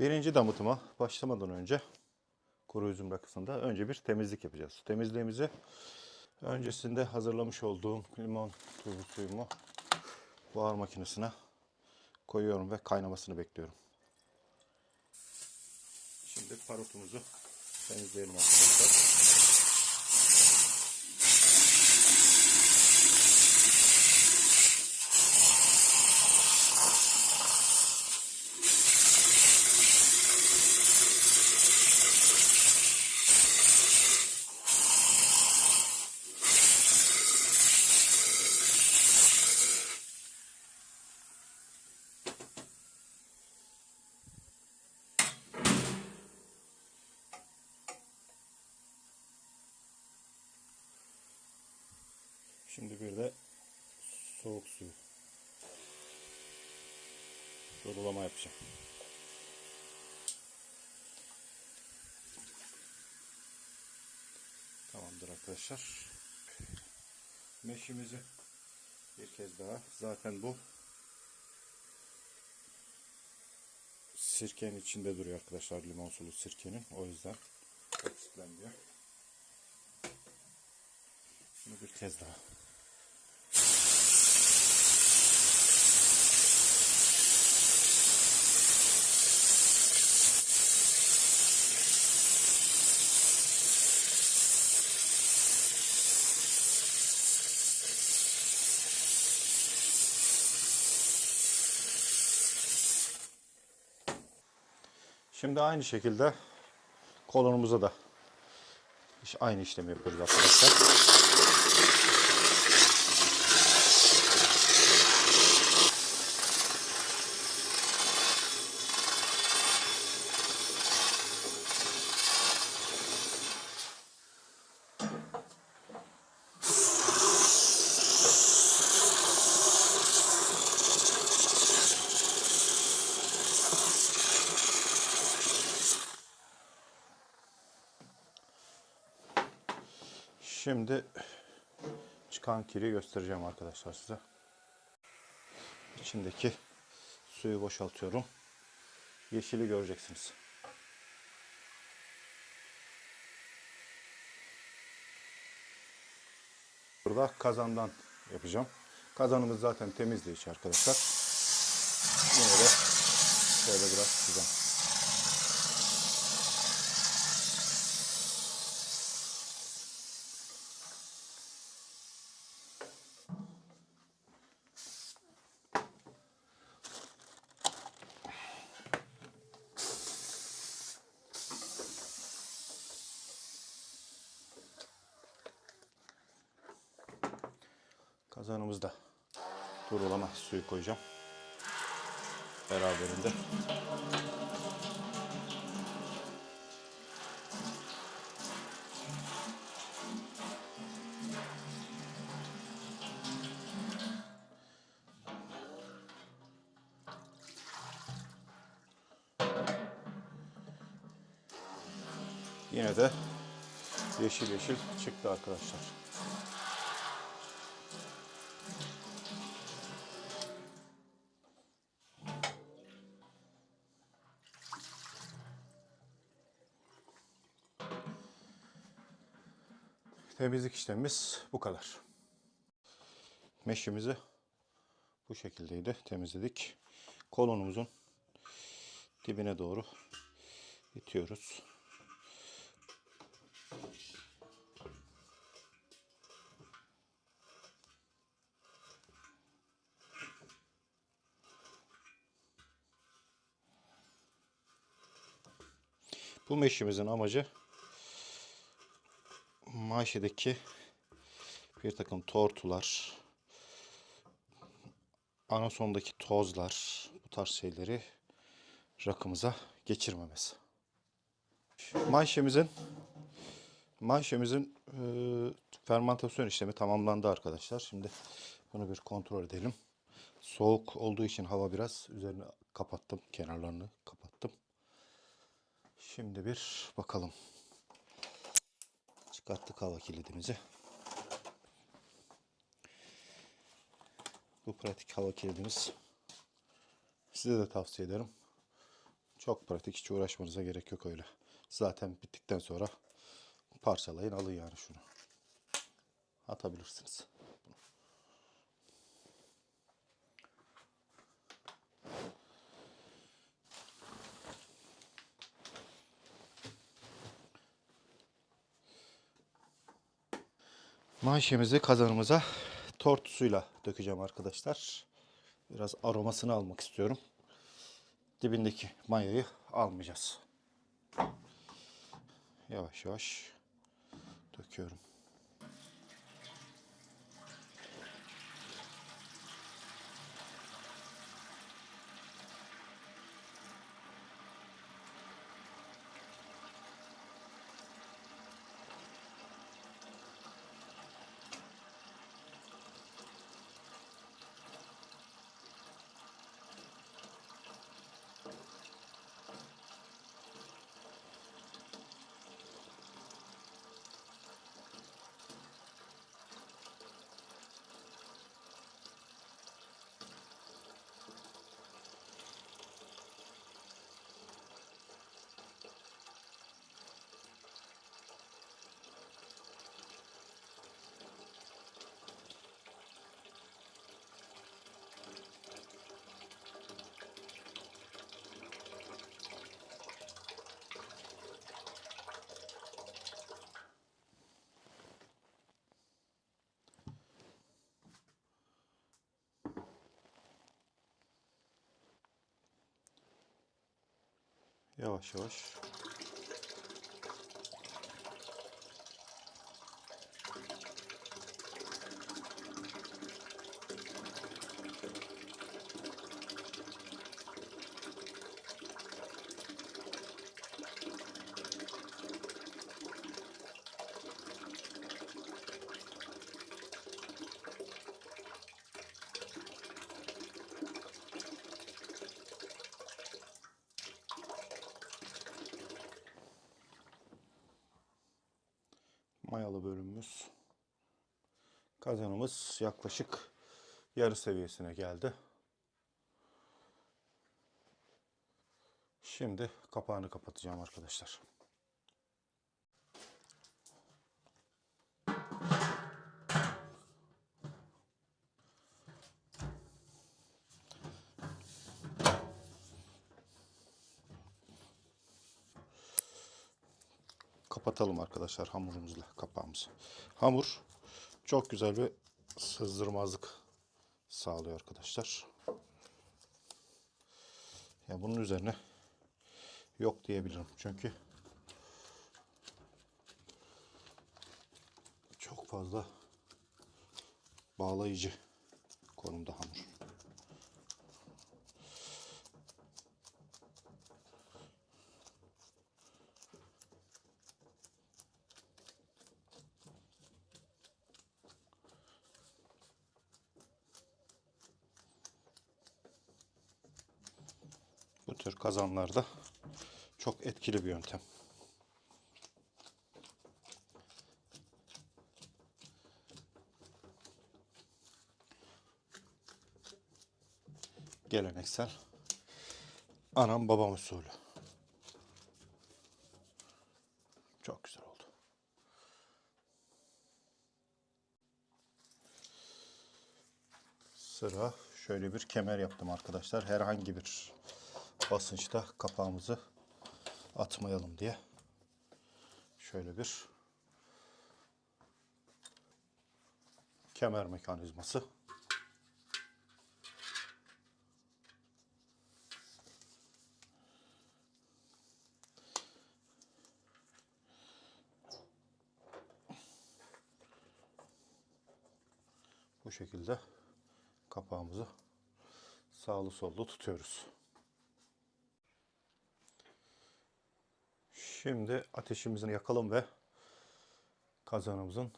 Birinci damıtıma başlamadan önce kuru üzüm rakısında önce bir temizlik yapacağız. Temizliğimizi öncesinde hazırlamış olduğum limon tuzlu suyumu buhar makinesine koyuyorum ve kaynamasını bekliyorum. Şimdi parotumuzu temizleyelim arkadaşlar. Şimdi bir de soğuk suyu. Durulama yapacağım. Tamamdır arkadaşlar. Meşimizi bir kez daha. Zaten bu sirkenin içinde duruyor arkadaşlar. Limon sulu sirkenin. O yüzden oksitlenmiyor. Bunu bir kez daha. Şimdi aynı şekilde kolonumuza da aynı işlemi yapıyoruz arkadaşlar. Şimdi çıkan kiri göstereceğim arkadaşlar size. İçindeki suyu boşaltıyorum. Yeşili göreceksiniz. Burada kazandan yapacağım. Kazanımız zaten temizdi içi arkadaşlar. Yine de şöyle biraz sızacağım. Suyu koyacağım. Beraberinde. Yine de yeşil yeşil çıktı arkadaşlar. Temizlik işlemimiz bu kadar. Meşimizi bu şekildeydi. Temizledik. Kolonumuzun dibine doğru itiyoruz. Bu meşimizin amacı Maşe'deki bir takım tortular, anasondaki tozlar, bu tarz şeyleri rakımıza geçirmemesi. Maşemizin Maşemizin e, fermantasyon işlemi tamamlandı arkadaşlar. Şimdi bunu bir kontrol edelim. Soğuk olduğu için hava biraz üzerini kapattım, kenarlarını kapattım. Şimdi bir bakalım. Çıkarttık hava kilidimizi. Bu pratik hava kilidimiz. Size de tavsiye ederim. Çok pratik. Hiç uğraşmanıza gerek yok öyle. Zaten bittikten sonra parçalayın alın yani şunu. Atabilirsiniz. Manşemizi kazanımıza tortusuyla dökeceğim arkadaşlar. Biraz aromasını almak istiyorum. Dibindeki mayayı almayacağız. Yavaş yavaş döküyorum. Yavaş yavaş. Mayalı bölümümüz. Kazanımız yaklaşık yarı seviyesine geldi. Şimdi kapağını kapatacağım arkadaşlar. Kapatalım arkadaşlar hamurumuzla kapağımızı. Hamur çok güzel bir sızdırmazlık sağlıyor arkadaşlar. Ya bunun üzerine yok diyebilirim çünkü çok fazla bağlayıcı konumda hamur. Bu tür kazanlarda çok etkili bir yöntem. Geleneksel anam babam usulü. Çok güzel oldu. Sıra şöyle bir kemer yaptım arkadaşlar. Herhangi bir basınçta kapağımızı atmayalım diye. Şöyle bir kemer mekanizması. Bu şekilde kapağımızı sağlı sollu tutuyoruz. Şimdi ateşimizi yakalım ve kazanımızın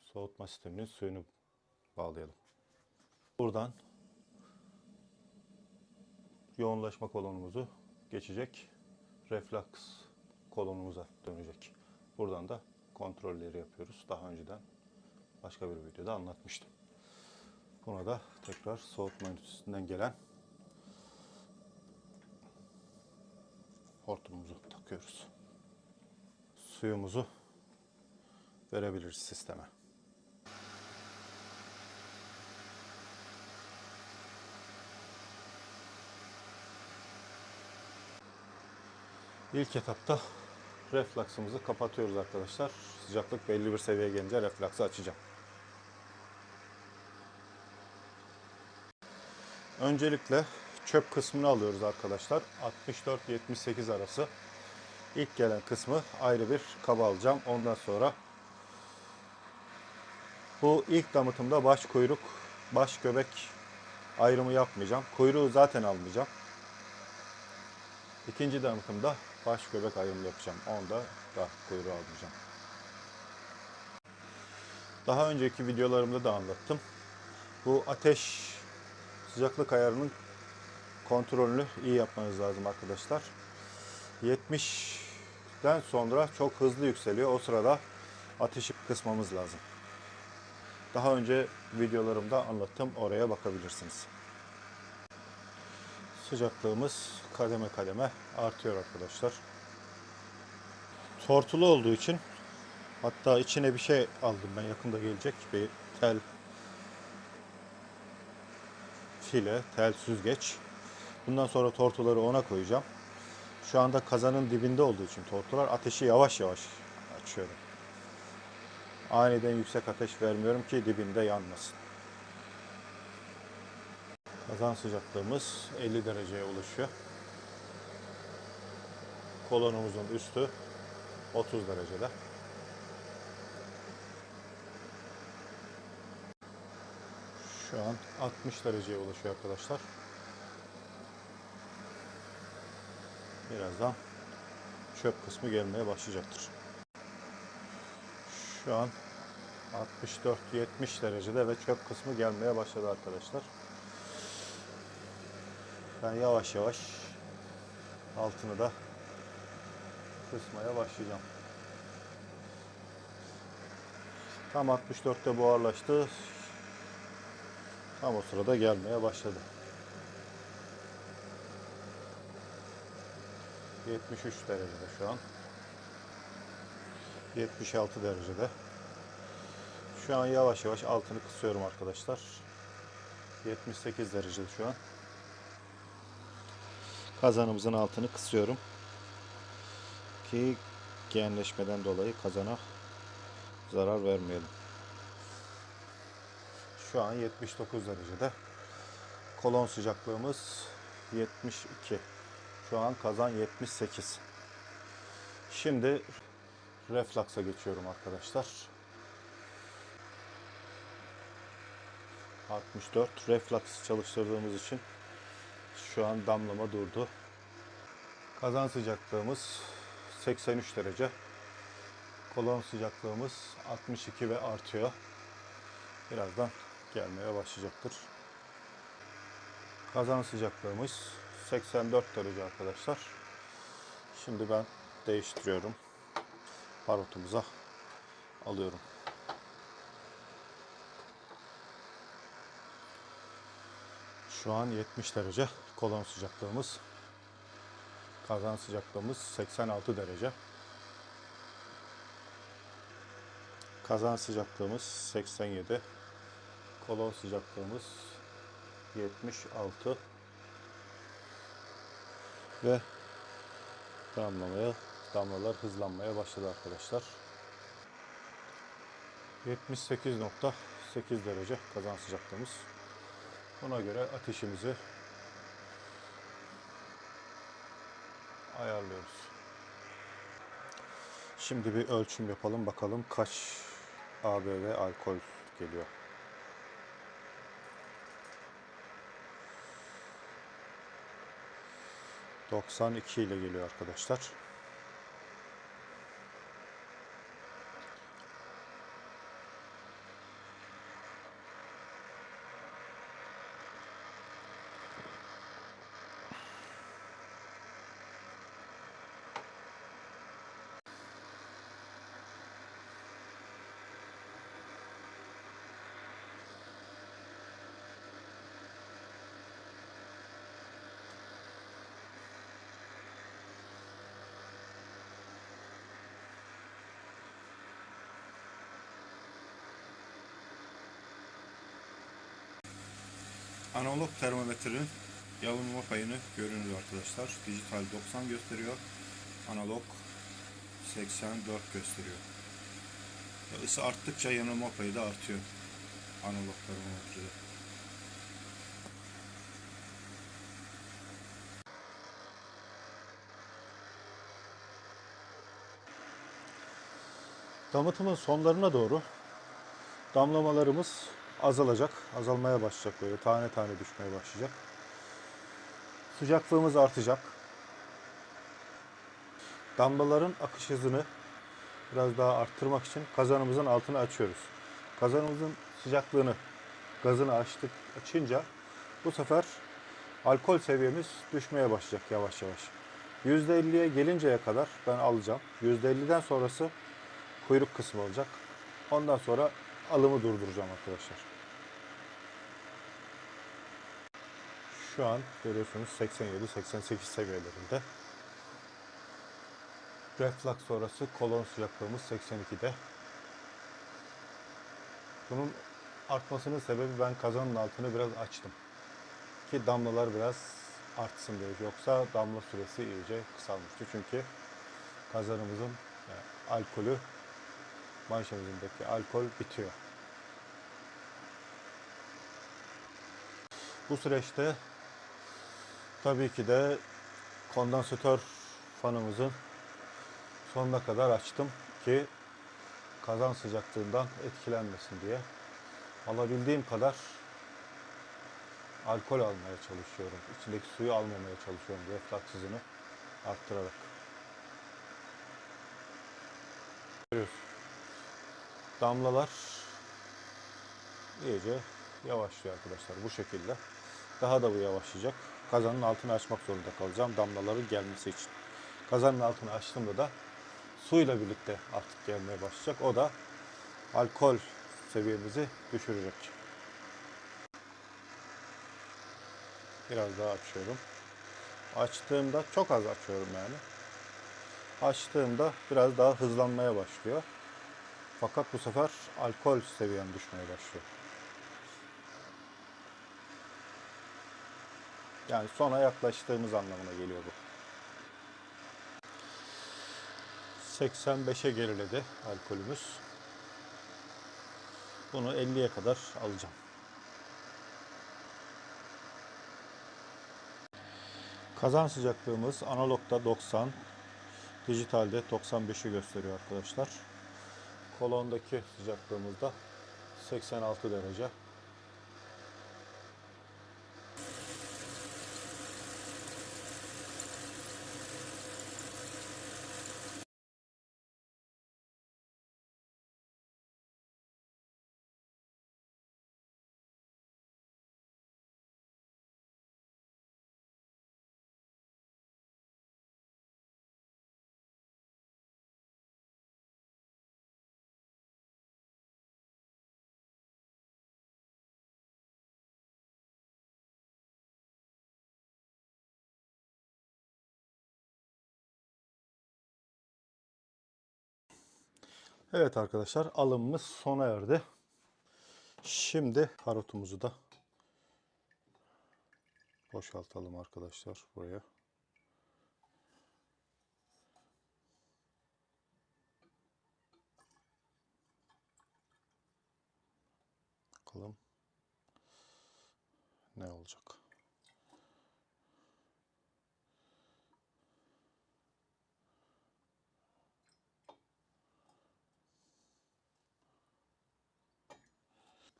soğutma sisteminin suyunu bağlayalım. Buradan yoğunlaşma kolonumuzu geçecek. Reflux kolonumuza dönecek. Buradan da kontrolleri yapıyoruz. Daha önceden başka bir videoda anlatmıştım. Buna da tekrar soğutma ünitesinden gelen takıyoruz. Suyumuzu verebiliriz sisteme. İlk etapta reflaksımızı kapatıyoruz arkadaşlar. Sıcaklık belli bir seviyeye gelince reflaksı açacağım. Öncelikle çöp kısmını alıyoruz arkadaşlar. 64-78 arası. İlk gelen kısmı ayrı bir kaba alacağım. Ondan sonra bu ilk damıtımda baş kuyruk, baş göbek ayrımı yapmayacağım. Kuyruğu zaten almayacağım. İkinci damıtımda baş göbek ayrımı yapacağım. Onda da kuyruğu almayacağım. Daha önceki videolarımda da anlattım. Bu ateş sıcaklık ayarının kontrolünü iyi yapmanız lazım arkadaşlar. 70'den sonra çok hızlı yükseliyor. O sırada ateşi kısmamız lazım. Daha önce videolarımda anlattım. Oraya bakabilirsiniz. Sıcaklığımız kademe kademe artıyor arkadaşlar. Tortulu olduğu için hatta içine bir şey aldım ben yakında gelecek bir tel file, tel süzgeç. Bundan sonra tortuları ona koyacağım. Şu anda kazanın dibinde olduğu için tortular ateşi yavaş yavaş açıyorum. Aniden yüksek ateş vermiyorum ki dibinde yanmasın. Kazan sıcaklığımız 50 dereceye ulaşıyor. Kolonumuzun üstü 30 derecede. Şu an 60 dereceye ulaşıyor arkadaşlar. Birazdan çöp kısmı gelmeye başlayacaktır. Şu an 64-70 derecede ve çöp kısmı gelmeye başladı arkadaşlar. Ben yavaş yavaş altını da kısmaya başlayacağım. Tam 64'te buharlaştı. Tam o sırada gelmeye başladı. 73 derecede şu an. 76 derecede. Şu an yavaş yavaş altını kısıyorum arkadaşlar. 78 derecede şu an. Kazanımızın altını kısıyorum. Ki genleşmeden dolayı kazana zarar vermeyelim. Şu an 79 derecede. Kolon sıcaklığımız 72. Şu an kazan 78. Şimdi reflaksa geçiyorum arkadaşlar. 64 reflaks çalıştırdığımız için şu an damlama durdu. Kazan sıcaklığımız 83 derece. Kolon sıcaklığımız 62 ve artıyor. Birazdan gelmeye başlayacaktır. Kazan sıcaklığımız 84 derece arkadaşlar. Şimdi ben değiştiriyorum. Parotumuza alıyorum. Şu an 70 derece kolon sıcaklığımız. Kazan sıcaklığımız 86 derece. Kazan sıcaklığımız 87. Kolon sıcaklığımız 76 ve damlamaya damlalar hızlanmaya başladı arkadaşlar. 78.8 derece kazan sıcaklığımız. Buna göre ateşimizi ayarlıyoruz. Şimdi bir ölçüm yapalım bakalım kaç ABV alkol geliyor. Doksan iki ile geliyor arkadaşlar. Analog termometrenin yanılma payını görünüyor arkadaşlar. Dijital 90 gösteriyor. Analog 84 gösteriyor. Isı arttıkça yanılma payı da artıyor. Analog termometrede. Damıtımın sonlarına doğru damlamalarımız azalacak. Azalmaya başlayacak böyle tane tane düşmeye başlayacak. Sıcaklığımız artacak. Damlaların akış hızını biraz daha arttırmak için kazanımızın altını açıyoruz. Kazanımızın sıcaklığını, gazını açtık, açınca bu sefer alkol seviyemiz düşmeye başlayacak yavaş yavaş. %50'ye gelinceye kadar ben alacağım. %50'den sonrası kuyruk kısmı olacak. Ondan sonra alımı durduracağım arkadaşlar. Şu an görüyorsunuz 87-88 seviyelerinde. Reflux sonrası kolon sıcaklığımız 82'de. Bunun artmasının sebebi ben kazanın altını biraz açtım. Ki damlalar biraz artsın diye. Yoksa damla süresi iyice kısalmıştı. Çünkü kazanımızın yani alkolü manşemizindeki alkol bitiyor. Bu süreçte tabii ki de kondansatör fanımızın sonuna kadar açtım ki kazan sıcaklığından etkilenmesin diye. Alabildiğim kadar alkol almaya çalışıyorum. İçindeki suyu almamaya çalışıyorum reflaks hızını arttırarak. Görüyoruz. Damlalar iyice yavaşlıyor arkadaşlar bu şekilde. Daha da bu yavaşlayacak. Kazanın altını açmak zorunda kalacağım damlaların gelmesi için. Kazanın altını açtığımda da suyla birlikte artık gelmeye başlayacak. O da alkol seviyemizi düşürecek. Biraz daha açıyorum. Açtığımda çok az açıyorum yani. Açtığımda biraz daha hızlanmaya başlıyor. Fakat bu sefer alkol seviyem düşmeye başlıyor. Yani sona yaklaştığımız anlamına geliyor bu. 85'e geriledi alkolümüz. Bunu 50'ye kadar alacağım. Kazan sıcaklığımız analogda 90, dijitalde 95'i gösteriyor arkadaşlar. Kolondaki sıcaklığımız da 86 derece. Evet arkadaşlar alımımız sona erdi. Şimdi karotumuzu da boşaltalım arkadaşlar buraya. Bakalım ne olacak.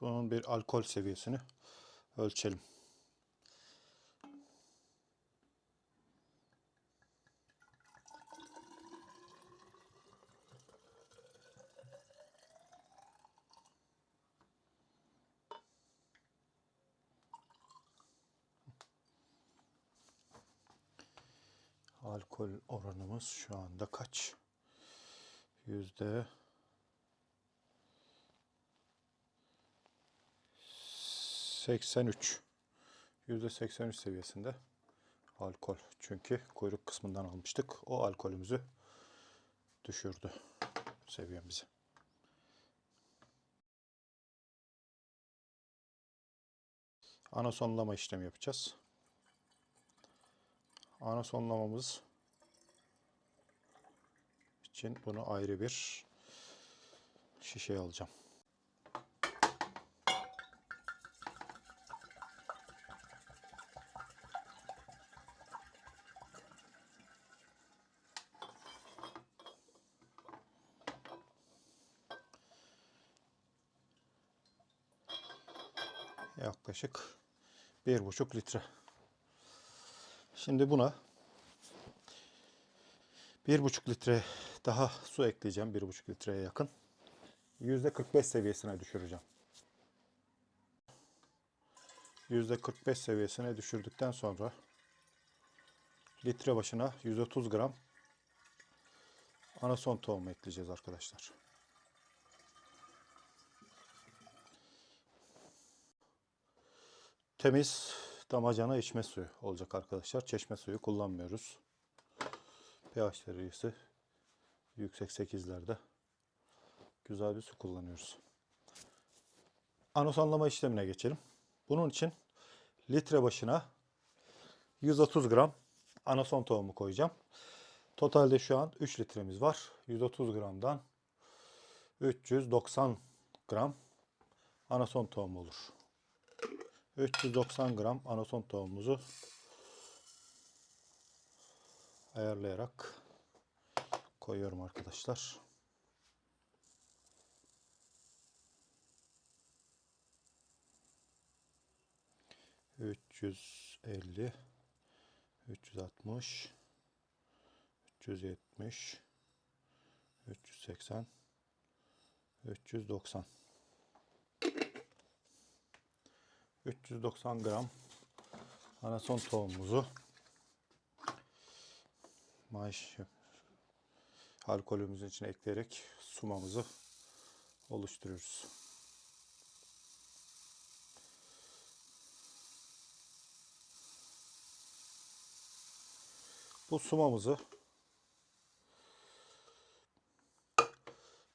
Bunun bir alkol seviyesini ölçelim. Alkol oranımız şu anda kaç? Yüzde 83. %83 seviyesinde alkol. Çünkü kuyruk kısmından almıştık. O alkolümüzü düşürdü seviyemizi. ana sonlama işlemi yapacağız. Ana sonlamamız için bunu ayrı bir şişeye alacağım. Yaklaşık bir buçuk litre. Şimdi buna bir buçuk litre daha su ekleyeceğim. Bir buçuk litreye yakın. Yüzde 45 seviyesine düşüreceğim. Yüzde 45 seviyesine düşürdükten sonra litre başına 130 gram anason tohumu ekleyeceğiz arkadaşlar. Temiz damacana içme suyu olacak arkadaşlar. Çeşme suyu kullanmıyoruz. pH derecesi yüksek 8'lerde güzel bir su kullanıyoruz. Anonsonlama işlemine geçelim. Bunun için litre başına 130 gram anason tohumu koyacağım. Totalde şu an 3 litremiz var. 130 gramdan 390 gram anason tohumu olur. 390 gram anason tohumumuzu ayarlayarak koyuyorum arkadaşlar. Üç yüz elli, üç yüz altmış, üç yüz yetmiş, üç yüz seksen, üç yüz doksan. 390 gram anason tohumumuzu maaş alkolümüzün içine ekleyerek sumamızı oluşturuyoruz. Bu sumamızı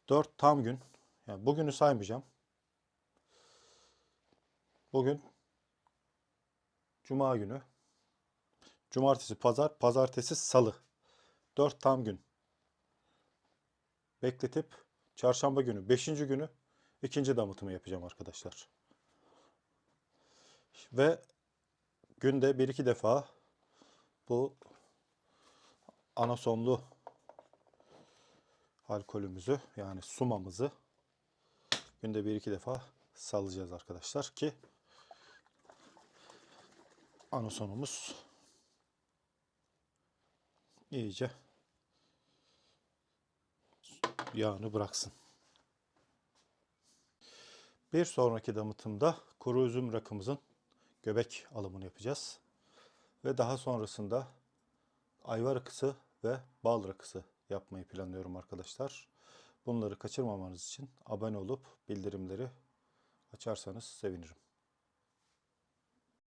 4 tam gün yani bugünü saymayacağım. Bugün Cuma günü. Cumartesi, pazar, pazartesi, salı. 4 tam gün. Bekletip çarşamba günü, 5. günü ikinci damıtımı yapacağım arkadaşlar. Ve günde 1-2 defa bu anasonlu alkolümüzü yani sumamızı günde 1-2 defa salacağız arkadaşlar ki anasonumuz iyice yağını bıraksın. Bir sonraki damıtımda kuru üzüm rakımızın göbek alımını yapacağız. Ve daha sonrasında ayva rakısı ve bal rakısı yapmayı planlıyorum arkadaşlar. Bunları kaçırmamanız için abone olup bildirimleri açarsanız sevinirim.